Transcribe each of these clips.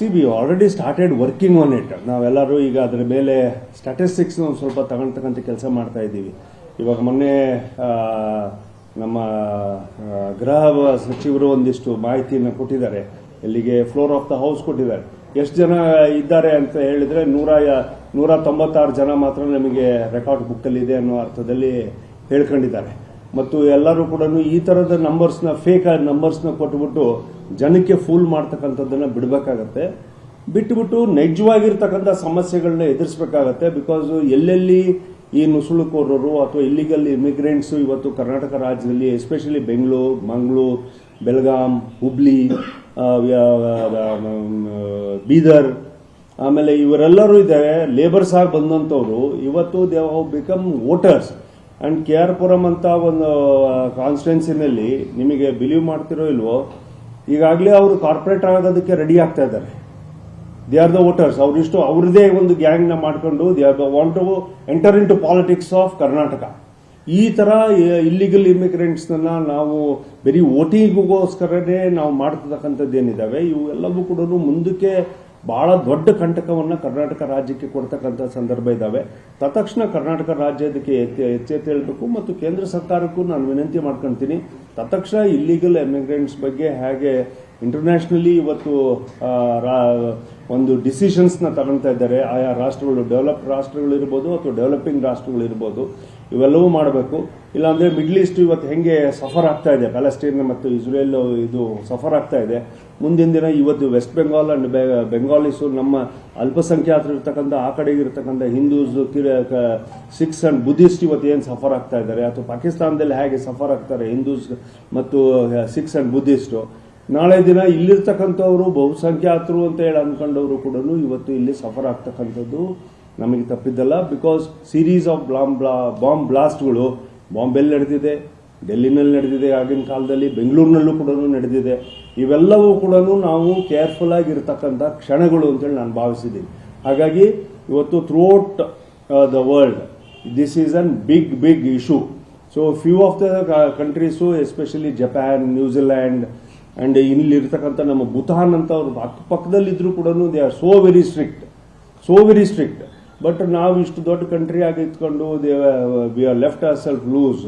C V already started working on it ನಾವೆಲ್ಲರೂ ಈಗ ಅದರ ಮೇಲೆ ಸ್ಟ್ಯಾಟಿಸ್ಟಿಕ್ಸ್ನ ಒಂದು ಸ್ವಲ್ಪ ತಗೊಂತಕ್ಕಂಥ ಕೆಲಸ ಮಾಡ್ತಾ ಇದ್ದೀವಿ. ಇವಾಗ ಮೊನ್ನೆ ನಮ್ಮ ಗೃಹ ಸಚಿವರು ಒಂದಿಷ್ಟು ಮಾಹಿತಿಯನ್ನು ಕೊಟ್ಟಿದ್ದಾರೆ. ಇಲ್ಲಿಗೆ ಫ್ಲೋರ್ ಆಫ್ ದ ಹೌಸ್ ಕೊಟ್ಟಿದ್ದಾರೆ. ಎಷ್ಟು ಜನ ಇದ್ದಾರೆ ಅಂತ ಹೇಳಿದ್ರೆ ನೂರ ನೂರ ತೊಂಬತ್ತಾರು ಜನ ಮಾತ್ರ ನಮಗೆ ರೆಕಾರ್ಡ್ ಬುಕ್ಕಲ್ಲಿದೆ ಅನ್ನೋ ಅರ್ಥದಲ್ಲಿ ಹೇಳ್ಕೊಂಡಿದ್ದಾರೆ. ಮತ್ತು ಎಲ್ಲರೂ ಕೂಡ ಈ ತರದ ನಂಬರ್ಸ್ನ ಫೇಕ್ ನಂಬರ್ಸ್ನ ಕೊಟ್ಬಿಟ್ಟು ಜನಕ್ಕೆ ಫೂಲ್ ಮಾಡ್ತಕ್ಕಂಥದ್ದನ್ನು ಬಿಡಬೇಕಾಗತ್ತೆ. ಬಿಟ್ಟುಬಿಟ್ಟು ನೈಜವಾಗಿರ್ತಕ್ಕಂಥ ಸಮಸ್ಯೆಗಳನ್ನ ಎದುರಿಸಬೇಕಾಗತ್ತೆ. ಬಿಕಾಸ್ ಎಲ್ಲೆಲ್ಲಿ ಈ ನುಸುಳುಕೋರರು ಅಥವಾ ಇಲ್ಲಿಗಲ್ ಇಮಿಗ್ರೆಂಟ್ಸ್ ಇವತ್ತು ಕರ್ನಾಟಕ ರಾಜ್ಯದಲ್ಲಿ ಎಸ್ಪೆಷಲಿ ಬೆಂಗಳೂರು ಮಂಗಳೂರು ಬೆಳಗಾಂ ಹುಬ್ಳಿ ಬೀದರ್ ಆಮೇಲೆ ಇವರೆಲ್ಲರೂ ಇದ್ದಾರೆ. ಲೇಬರ್ಸ್ ಆಗಿ ಬಂದಂಥವ್ರು ಇವತ್ತು they have become voters and K R Puram ಅಂತ ಒಂದು ಕಾನ್ಸ್ಟಿಟ್ಯೂನ್ಸಿನಲ್ಲಿ ನಿಮಗೆ ಬಿಲೀವ್ ಮಾಡ್ತಿರೋ ಇಲ್ವೋ ಈಗಾಗಲೇ ಅವರು ಕಾರ್ಪೊರೇಟ್ ಆಗೋದಕ್ಕೆ ರೆಡಿ ಆಗ್ತಾ ಇದ್ದಾರೆ. ದೇ ಆರ್ ದ ವೋಟರ್ಸ್ ಅವರಿಷ್ಟು ಅವ್ರದೇ ಒಂದು ಗ್ಯಾಂಗ್ನ ಮಾಡ್ಕೊಂಡು they are the want to enter in to politics of Karnataka ಈ ತರ ಇಲ್ಲಿಗಲ್ ಇಮಿಗ್ರೆಂಟ್ಸ್ ನಾವು ಬರೀ ವೋಟಿಂಗ್ಗೋಸ್ಕರನೇ ನಾವು ಮಾಡ್ತಕ್ಕಂಥದ್ದು ಏನಿದಾವೆ ಇವು ಎಲ್ಲವೂ ಕೂಡ ಮುಂದಕ್ಕೆ ಬಹಳ ದೊಡ್ಡ ಕಂಟಕವನ್ನು ಕರ್ನಾಟಕ ರಾಜ್ಯಕ್ಕೆ ಕೊಡ್ತಕ್ಕಂಥ ಸಂದರ್ಭ ಇದ್ದಾವೆ ತತ್ಕ್ಷಣ ಕರ್ನಾಟಕ ರಾಜ್ಯ ಇದಕ್ಕೆ ಎಚ್ಚೆ- ಎಚ್ಚೆತ್ತೇಳಬೇಕು ಮತ್ತು ಕೇಂದ್ರ ಸರ್ಕಾರಕ್ಕೂ ನಾನು ವಿನಂತಿ ಮಾಡ್ಕೊಂತೀನಿ. ತತ್ಕ್ಷಣ ಇಲ್ಲಿಗಲ್ ಎಮಿಗ್ರೆಂಟ್ಸ್ ಬಗ್ಗೆ ಹೇಗೆ ಇಂಟರ್ನ್ಯಾಷನಲಿ ಇವತ್ತು ಒಂದು ಡಿಸಿಷನ್ಸ್ನ ತಗೊಳ್ತಾ ಇದ್ದಾರೆ. ಆಯಾ ರಾಷ್ಟ್ರಗಳು ಡೆವಲಪ್ ರಾಷ್ಟ್ರಗಳು ಇರ್ಬೋದು ಅಥವಾ ಡೆವಲಪಿಂಗ್ ರಾಷ್ಟ್ರಗಳು ಇರ್ಬೋದು. ಇವೆಲ್ಲವೂ ಮಾಡಬೇಕು. ಇಲ್ಲಾಂದರೆ ಮಿಡ್ಲ್ ಈಸ್ಟ್ ಇವತ್ತು ಹೆಂಗೆ ಸಫರ್ ಆಗ್ತಾ ಇದೆ. ಪ್ಯಾಲೆಸ್ಟೈನ್ ಮತ್ತು ಇಸ್ರೇಲ್ ಇದು ಸಫರ್ ಆಗ್ತಾ ಇದೆ. ಮುಂದಿನ ದಿನ ಇವತ್ತು ವೆಸ್ಟ್ ಬೆಂಗಾಲ್ ಅಂಡ್ ಬೆಂಗಾಲಿಸು ನಮ್ಮ ಅಲ್ಪಸಂಖ್ಯಾತರು ಇರ್ತಕ್ಕಂಥ, ಆ ಕಡೆಗೆ ಇರ್ತಕ್ಕಂಥ ಹಿಂದೂಸ್ ಸಿಖ್ಸ್ ಅಂಡ್ ಬುದ್ಧಿಸ್ಟ್ ಇವತ್ತು ಏನು ಸಫರ್ ಆಗ್ತಾ ಇದ್ದಾರೆ? ಅಥವಾ ಪಾಕಿಸ್ತಾನದಲ್ಲಿ ಹೇಗೆ ಸಫರ್ ಆಗ್ತಾರೆ ಹಿಂದೂಸ್ ಮತ್ತು ಸಿಖ್ಸ್ ಅಂಡ್ ಬುದ್ಧಿಸ್ಟ್ ನಾಳೆ ದಿನ ಇಲ್ಲಿರ್ತಕ್ಕಂಥವರು ಬಹುಸಂಖ್ಯಾತರು ಅಂತ ಹೇಳಿ ಅಂದ್ಕೊಂಡವರು ಕೂಡ ಇವತ್ತು ಇಲ್ಲಿ ಸಫರ್ ಆಗ್ತಕ್ಕಂಥದ್ದು ನಮಗೆ ತಪ್ಪಿದ್ದಲ್ಲ ಬಿಕಾಸ್ ಸೀರೀಸ್ ಆಫ್ ಬ್ಲಾಮ್ ಬಾಂಬ್ ಬ್ಲಾಸ್ಟ್ಗಳು ಬಾಂಬೆಲ್ಲಿ ನಡೆದಿದೆ, ಡೆಲ್ಲಿನಲ್ಲಿ ನಡೆದಿದೆ ಆಗಿನ ಕಾಲದಲ್ಲಿ, ಬೆಂಗಳೂರಿನಲ್ಲೂ ಕೂಡ ನಡೆದಿದೆ. ಇವೆಲ್ಲವೂ ಕೂಡ ನಾವು ಕೇರ್ಫುಲ್ ಆಗಿರ್ತಕ್ಕಂಥ ಕ್ಷಣಗಳು ಅಂತೇಳಿ ನಾನು ಭಾವಿಸಿದ್ದೀನಿ. ಹಾಗಾಗಿ ಇವತ್ತು throughout the world this is an big big issue so few of the countries especially Japan New Zealand and ಇಲ್ಲಿರ್ತಕ್ಕಂಥ ನಮ್ಮ ಭೂತಾನ್ ಅಂತ ಅವ್ರ ಅಕ್ಕಪಕ್ಕದಲ್ಲಿದ್ರು ಕೂಡ they are so very strict so very strict but ನಾವು ಇಷ್ಟು ದೊಡ್ಡ ಕಂಟ್ರಿ ಆಗಿ ಇಟ್ಕೊಂಡು we are left our self loose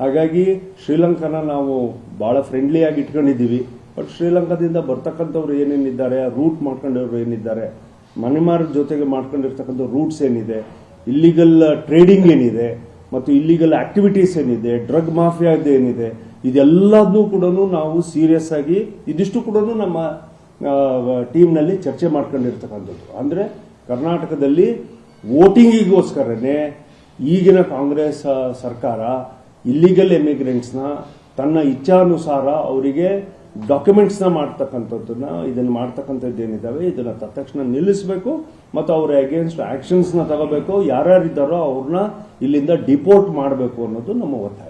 ಹಾಗಾಗಿ ಶ್ರೀಲಂಕಾನ ನಾವು ಭಾಳ ಫ್ರೆಂಡ್ಲಿ ಆಗಿ ಇಟ್ಕೊಂಡಿದ್ದೀವಿ. ಬಟ್ ಶ್ರೀಲಂಕಾದಿಂದ ಬರ್ತಕ್ಕಂಥವ್ರು ಏನೇನಿದ್ದಾರೆ ರೂಟ್ ಮಾಡ್ಕೊಂಡವ್ರು ಏನಿದ್ದಾರೆ ಮನೆಮಾರ ಜೊತೆಗೆ ಮಾಡ್ಕೊಂಡಿರ್ತಕ್ಕಂಥ ರೂಟ್ಸ್ ಏನಿದೆ ಇಲ್ಲಿಗಲ್ ಟ್ರೇಡಿಂಗ್ ಏನಿದೆ, ಮತ್ತು ಇಲ್ಲಿಗಲ್ ಆಕ್ಟಿವಿಟೀಸ್ ಏನಿದೆ ಡ್ರಗ್ ಮಾಫಿಯಾದ ಏನಿದೆ ಇದೆಲ್ಲದನ್ನೂ ಕೂಡ ನಾವು ಸೀರಿಯಸ್ ಆಗಿ, ಇದಿಷ್ಟು ಕೂಡ ನಮ್ಮ ಟೀಮ್ನಲ್ಲಿ ಚರ್ಚೆ ಮಾಡ್ಕೊಂಡಿರ್ತಕ್ಕಂಥದ್ದು. ಅಂದರೆ ಕರ್ನಾಟಕದಲ್ಲಿ ವೋಟಿಂಗಿಗೋಸ್ಕರನೇ ಈಗಿನ ಕಾಂಗ್ರೆಸ್ ಸರ್ಕಾರ ಇಲ್ಲಿಗಲ್ ಎಮಿಗ್ರೆಂಟ್ಸ್ನ ತನ್ನ ಇಚ್ಛಾನುಸಾರ ಅವರಿಗೆ ಡಾಕ್ಯುಮೆಂಟ್ಸ್ನ ಮಾಡ್ತಕ್ಕಂಥದ್ದನ್ನ, ಇದನ್ನು ಮಾಡ್ತಕ್ಕಂಥದ್ದು ಏನಿದಾವೆ ಇದನ್ನ ತಕ್ಷಣ ನಿಲ್ಲಿಸಬೇಕು, ಮತ್ತು ಅವರ ಅಗೇನ್ಸ್ಟ್ ಆ್ಯಕ್ಷನ್ಸ್ನ ತಗೋಬೇಕು, ಯಾರ್ಯಾರಿದ್ದಾರೋ ಅವ್ರನ್ನ ಇಲ್ಲಿಂದ ಡಿಪೋರ್ಟ್ ಮಾಡಬೇಕು ಅನ್ನೋದು ನಮ್ಮ ಒತ್ತಾಯ.